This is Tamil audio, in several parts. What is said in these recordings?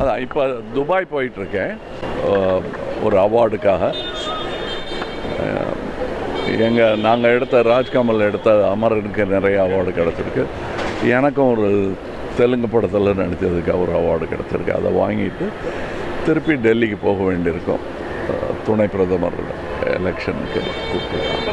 அதான் இப்போ துபாய் போயிட்டுருக்கேன். ஒரு அவார்டுக்காக. எங்கள் நாங்கள் எடுத்த ராஜ்கமல் எடுத்த அமரனுக்கு நிறைய அவார்டு கிடச்சிருக்கு. எனக்கும் ஒரு தெலுங்கு படத்தில் நடித்ததுக்கு ஒரு அவார்டு கிடச்சிருக்கு. அதை வாங்கிட்டு திருப்பி டெல்லிக்கு போக வேண்டியிருக்கும். துணை பிரதமர் எலெக்ஷனுக்கு கூப்பிட்டுருக்காங்க.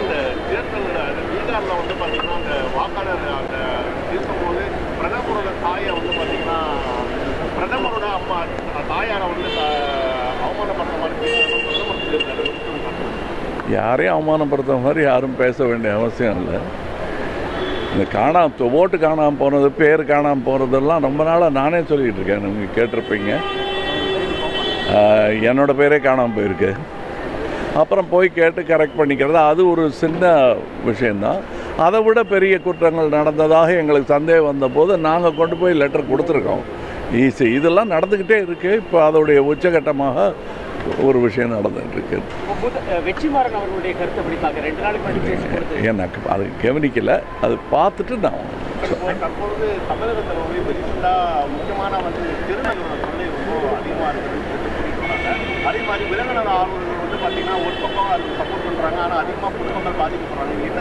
யாரையும் அவமானப்படுத்துற மாதிரி யாரும் பேச வேண்டிய அவசியம் இல்லை. இந்த காணாம ஓட்டு காணாமல் போனது பேர் காணாமல் போகிறதெல்லாம் ரொம்ப நாளாக நானே சொல்லிகிட்டு இருக்கேன். நீங்கள் கேட்டிருப்பீங்க. என்னோட பேரே காணாமல் போயிருக்கு. அப்புறம் போய் கேட்டு கரெக்ட் பண்ணிக்கிறது அது ஒரு சின்ன விஷயந்தான் அதை விட பெரிய குற்றங்கள் நடந்ததாக எங்களுக்கு சந்தேகம் வந்தபோது நாங்கள் கொண்டு போய் லெட்டர் கொடுத்துருக்கோம். ஈஸி இதெல்லாம் நடந்துக்கிட்டே இருக்குது இப்போ அதோடைய உச்சகட்டமாக ஒரு விஷயம் நடந்துட்டு இருக்கு எனக்கு அது கவனிக்கல. அது பார்த்துட்டு நான் அதே மாதிரி விலங்கினர் ஆர்வலர்கள் வந்து பார்த்தீங்கன்னா ஒரு பக்கம் சப்போர்ட் பண்ணுறாங்க ஆனால் அதிகமாக பொதுமக்கள் பாதிக்கப்படுறாங்க. என்ன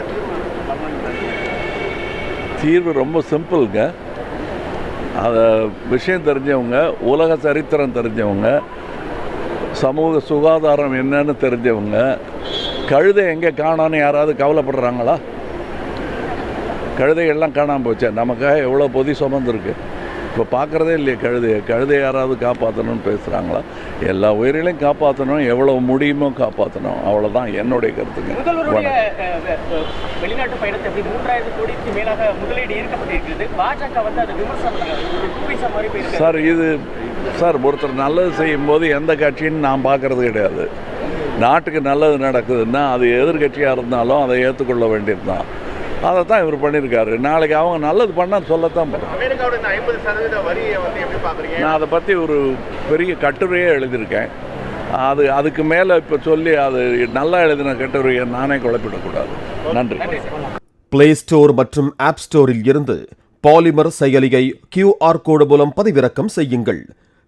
தீர்வு ரொம்ப சிம்பிளுங்க. அதை விஷயம் தெரிஞ்சவங்க உலக சரித்திரம் தெரிஞ்சவங்க சமூக சுகாதாரம் என்னன்னு தெரிஞ்சவங்க கழுதை எங்கே காணோன்னு யாராவது கவலைப்படுறாங்களா? கழுதைகள்லாம் காணாமல் போச்சே நமக்காக எவ்வளோ பொதி சுமந்துருக்கு. இப்போ பார்க்குறதே இல்லையே கழுதையை கழுதையை யாராவது காப்பாற்றணும்னு பேசுகிறாங்களா எல்லா உயிரிலையும் காப்பாற்றணும் எவ்வளோ முடியுமோ காப்பாற்றணும் அவ்வளோதான் என்னுடைய வெ- வெளிநாட்டு பயணத்தை மூன்றாயிரம் கோடிக்கு மேலாக முதலீடு ஈர்க்கப்பட்டிருக்கிறது பாஜக வந்து அதை விமர்சனம் சார் இது சார் ஒருத்தர் நல்லது செய்யும்போது எந்த கட்சின்னு நான் பார்க்கறது கிடையாது. நாட்டுக்கு நல்லது நடக்குதுன்னா அது எதிர்கட்சியாக இருந்தாலும் அதை ஏற்றுக்கொள்ள வேண்டியது தான். அதை தான் இவர் பண்ணியிருக்காரு. நாளைக்கு அவங்க நல்லது பண்ணால் சொல்லத்தான் நான் அதை பற்றி ஒரு பெரிய கட்டுரையே எழுதியிருக்கேன். அது அதுக்கு மேலே இப்போ சொல்லி அது நல்லா எழுதின கட்டுரையை நானே குழப்பிடக்கூடாது. நன்றி. பிளே ஸ்டோர் மற்றும் ஆப் ஸ்டோரில் இருந்து பாலிமர் செயலியை கியூஆர் கோடு மூலம் பதிவிறக்கம் செய்யுங்கள்.